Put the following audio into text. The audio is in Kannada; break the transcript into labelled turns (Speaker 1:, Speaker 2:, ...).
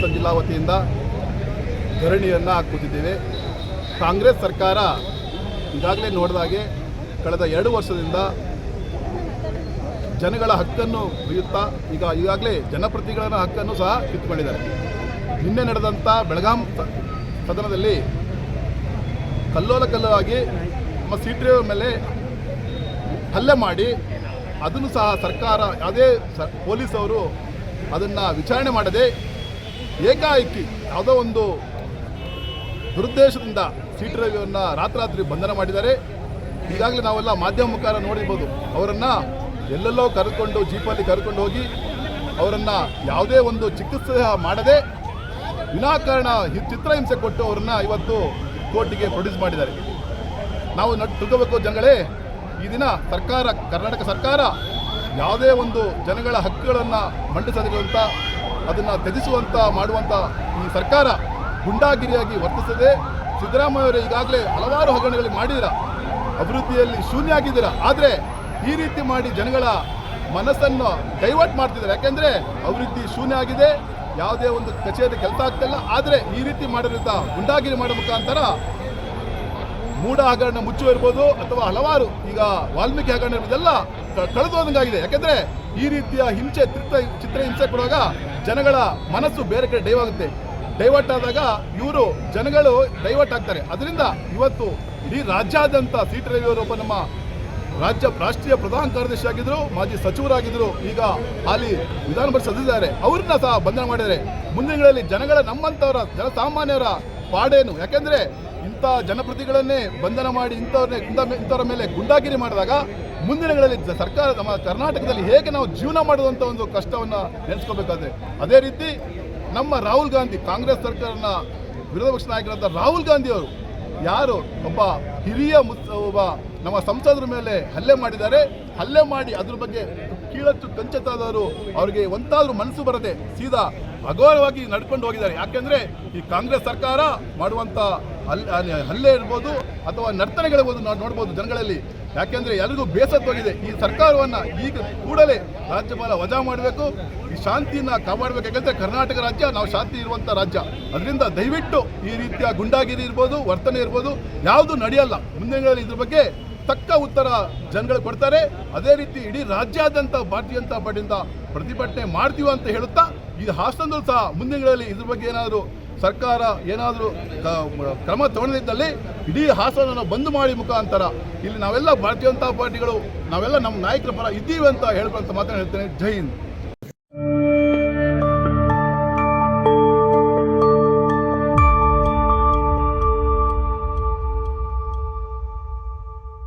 Speaker 1: ಹಾಸನ ಜಿಲ್ಲಾ ವತಿಯಿಂದ ಧರಣಿಯನ್ನು ಹಾಕುತ್ತಿದ್ದೇವೆ ಕಾಂಗ್ರೆಸ್ ಸರ್ಕಾರ ಈಗಾಗಲೇ ನೋಡಿದಾಗೆ ಕಳೆದ ಎರಡು ವರ್ಷದಿಂದ ಜನಗಳ ಹಕ್ಕನ್ನು ಒಯ್ಯುತ್ತಾ ಈಗ ಈಗಾಗಲೇ ಜನಪ್ರತಿಗಳ ಹಕ್ಕನ್ನು ಸಹ ಕಿತ್ತುಕೊಂಡಿದ್ದಾರೆ. ನಿನ್ನೆ ನಡೆದಂಥ ಬೆಳಗಾಂ ಸದನದಲ್ಲಿ ಕಲ್ಲೋಲ ಕಲ್ಲವಾಗಿ ನಮ್ಮ ಸೀಟ್ರಿ ಮೇಲೆ ಹಲ್ಲೆ ಮಾಡಿ ಅದನ್ನು ಸಹ ಸರ್ಕಾರ ಯಾವುದೇ ಸ, ಪೊಲೀಸವರು ಅದನ್ನು ವಿಚಾರಣೆ ಮಾಡದೆ ಏಕಾಏಕಿ ಯಾವುದೋ ಒಂದು ದುರುದ್ದೇಶದಿಂದ ಸೀಟ್ ರವಿಯನ್ನು ರಾತ್ರಾತ್ರಿ ಬಂಧನ ಮಾಡಿದ್ದಾರೆ. ಈಗಾಗಲೇ ನಾವೆಲ್ಲ ಮಾಧ್ಯಮ ಮುಖಾಂತರ ನೋಡಿರ್ಬೋದು. ಅವರನ್ನು ಎಲ್ಲೆಲ್ಲೋ ಕರೆದುಕೊಂಡು, ಜೀಪಲ್ಲಿ ಕರ್ಕೊಂಡು ಹೋಗಿ ಅವರನ್ನು ಯಾವುದೇ ಒಂದು ಚಿಕಿತ್ಸೆ ಮಾಡದೆ ವಿನಾಕಾರಣ ಚಿತ್ರಹಿಂಸೆ ಕೊಟ್ಟು ಅವರನ್ನು ಇವತ್ತು ಕೋರ್ಟಿಗೆ ಪ್ರೊಡ್ಯೂಸ್ ಮಾಡಿದ್ದಾರೆ. ನಾವು ನಟ್ ತಿಳ್ಕೋಬೇಕು ಜನಗಳೇ ಈ ದಿನ ಸರ್ಕಾರ, ಕರ್ನಾಟಕ ಸರ್ಕಾರ ಯಾವುದೇ ಒಂದು ಜನಗಳ ಹಕ್ಕುಗಳನ್ನು ಮಂಡಿಸದಿರುವಂಥ ಅದನ್ನು ತ್ಯಜಿಸುವಂಥ ಮಾಡುವಂಥ ಈ ಸರ್ಕಾರ ಗುಂಡಾಗಿರಿಯಾಗಿ ವರ್ತಿಸದೆ ಸಿದ್ದರಾಮಯ್ಯವರು ಈಗಾಗಲೇ ಹಲವಾರು ಹಗರಣಗಳು ಮಾಡಿದಿರ. ಅಭಿವೃದ್ಧಿಯಲ್ಲಿ ಶೂನ್ಯ ಆಗಿದ್ದೀರ. ಆದರೆ ಈ ರೀತಿ ಮಾಡಿ ಜನಗಳ ಮನಸ್ಸನ್ನು ಡೈವರ್ಟ್ ಮಾಡ್ತಿದ್ದಾರೆ. ಯಾಕೆಂದರೆ ಅಭಿವೃದ್ಧಿ ಶೂನ್ಯ ಆಗಿದೆ. ಯಾವುದೇ ಒಂದು ಕಚೇರಿ ಕೆಲಸ ಆಗ್ತಿಲ್ಲ ಆದರೆ ಈ ರೀತಿ ಮಾಡಿರೋಂಥ ಗುಂಡಾಗಿರಿ ಮಾಡೋ ಮುಖಾಂತರ ಮೂಢ ಹಗರಣ ಮುಚ್ಚುವ ಇರ್ಬೋದು ಅಥವಾ ಹಲವಾರು ಈಗ ವಾಲ್ಮೀಕಿ ಹಗರಣ ಕಳೆದು ಹೋದಂಗಾಗಿದೆ. ಯಾಕೆಂದ್ರೆ ಈ ರೀತಿಯ ಹಿಂಸೆ, ಚಿತ್ರ ಚಿತ್ರ ಹಿಂಸೆ ಕೊಡುವಾಗ ಜನಗಳ ಮನಸ್ಸು ಬೇರೆ ಕಡೆ ಡೈವಾಗುತ್ತೆ ಡೈವರ್ಟ್ ಆದಾಗ ಇವರು ಜನಗಳು ಡೈವರ್ಟ್ ಆಗ್ತಾರೆ. ಅದರಿಂದ ಇವತ್ತು ಇಡೀ ರಾಜ್ಯಾದ್ಯಂತ ಸೀಟ್ ಒಬ್ಬ ನಮ್ಮ ರಾಜ್ಯ ರಾಷ್ಟ್ರೀಯ ಪ್ರಧಾನ ಕಾರ್ಯದರ್ಶಿ ಆಗಿದ್ರು, ಮಾಜಿ ಸಚಿವರಾಗಿದ್ರು, ಈಗ ಹಾಲಿ ವಿಧಾನ ಪರಿಷತ್ ಸದಸ್ಯರಿದ್ದಾರೆ. ಅವ್ರನ್ನ ಸಹ ಬಂಧನ ಮಾಡಿದ್ದಾರೆ. ಮುಂದಿನ ಜನಗಳ ನಮ್ಮಂಥವರ ಜನಸಾಮಾನ್ಯರ ಪಾಡೇನು? ಯಾಕೆಂದ್ರೆ ಇಂಥ ಜನಪ್ರತಿಗಳನ್ನೇ ಬಂಧನ ಮಾಡಿ ಇಂಥವ್ರನ್ನೇ ಇಂಥ ಇಂಥವ್ರ ಮೇಲೆ ಗುಂಡಾಗಿರಿ ಮಾಡಿದಾಗ ಮುಂದಿನಗಳಲ್ಲಿ ದಿನಗಳಲ್ಲಿ ಸರ್ಕಾರ ನಮ್ಮ ಕರ್ನಾಟಕದಲ್ಲಿ ಹೇಗೆ ನಾವು ಜೀವನ ಮಾಡುವಂಥ ಒಂದು ಕಷ್ಟವನ್ನು ನೆನೆಸ್ಕೋಬೇಕಾದ್ರೆ ಅದೇ ರೀತಿ ನಮ್ಮ ರಾಹುಲ್ ಗಾಂಧಿ, ಕಾಂಗ್ರೆಸ್ ಸರ್ಕಾರನ ವಿರೋಧ ಪಕ್ಷ ನಾಯಕರಾದ ರಾಹುಲ್ ಗಾಂಧಿ ಅವರು ಯಾರು ಒಬ್ಬ ಹಿರಿಯ ಒಬ್ಬ ನಮ್ಮ ಸಂಸದರ ಮೇಲೆ ಹಲ್ಲೆ ಮಾಡಿದ್ದಾರೆ. ಹಲ್ಲೆ ಮಾಡಿ ಅದ್ರ ಬಗ್ಗೆ ಕೀಳತ್ತು ಕಂಚತಾದವರು ಅವರಿಗೆ ಒಂದಾದ್ರೂ ಮನಸ್ಸು ಬರದೆ ಸೀದಾ ಅಘೋರವಾಗಿ ನಡ್ಕೊಂಡು ಹೋಗಿದ್ದಾರೆ. ಯಾಕೆಂದರೆ ಈ ಕಾಂಗ್ರೆಸ್ ಸರ್ಕಾರ ಮಾಡುವಂತ ಹಲ್- ಹಲ್ಲೆ- ಇರ್ಬೋದು ಅಥವಾ ನರ್ತನೆಗಳಿರ್ಬೋದು ನಾವು ನೋಡ್ಬೋದು ಜನಗಳಲ್ಲಿ. ಯಾಕೆಂದ್ರೆ ಎಲ್ರಿಗೂ ಬೇಸತ್ತೋಗಿದೆ ಈ ಸರ್ಕಾರವನ್ನ ಈಗ ಕೂಡಲೇ ರಾಜ್ಯಪಾಲ ವಜಾ ಮಾಡಬೇಕು. ಈ ಶಾಂತಿನ ಕಾಪಾಡಬೇಕು. ಯಾಕಂದ್ರೆ ಕರ್ನಾಟಕ ರಾಜ್ಯ ನಾವು ಶಾಂತಿ ಇರುವಂತ ರಾಜ್ಯ. ಅದರಿಂದ ದಯವಿಟ್ಟು ಈ ರೀತಿಯ ಗುಂಡಾಗಿರಿ ಇರ್ಬೋದು, ವರ್ತನೆ ಇರ್ಬೋದು, ಯಾವುದು ನಡೆಯಲ್ಲ. ಮುಂದಿನಗಳಲ್ಲಿ ಇದ್ರ ಬಗ್ಗೆ ತಕ್ಕ ಉತ್ತರ ಜನಗಳು ಕೊಡ್ತಾರೆ. ಅದೇ ರೀತಿ ಇಡೀ ರಾಜ್ಯಾದ್ಯಂತ ಭಾರತೀಯ ಜನತಾ ಪಾರ್ಟಿಯಿಂದ ಪ್ರತಿಭಟನೆ ಮಾಡ್ತೀವಿ ಅಂತ ಹೇಳುತ್ತಾ, ಈ ಹಾಸನದಲ್ಲೂ ಸಹ ಮುಂದಿನಗಳಲ್ಲಿ ಇದ್ರ ಬಗ್ಗೆ ಏನಾದರೂ ಸರ್ಕಾರ ಏನಾದರೂ ಕ್ರಮ ತಗೊಂಡಿದ್ದಲ್ಲಿ ಇಡೀ ಹಾಸನವನ್ನು ಬಂದ್ ಮಾಡಿ ಮುಖಾಂತರ ಇಲ್ಲಿ ನಾವೆಲ್ಲ ಭಾರತೀಯ ಜನತಾ ಪಾರ್ಟಿಗಳು, ನಾವೆಲ್ಲ ನಮ್ಮ ನಾಯಕರ ಪರ ಇದ್ದೀವಿ ಅಂತ ಹೇಳ್ಕೊಂತ ಮಾತ್ರ ಹೇಳ್ತೇನೆ. ಜೈ ಹಿಂದ್.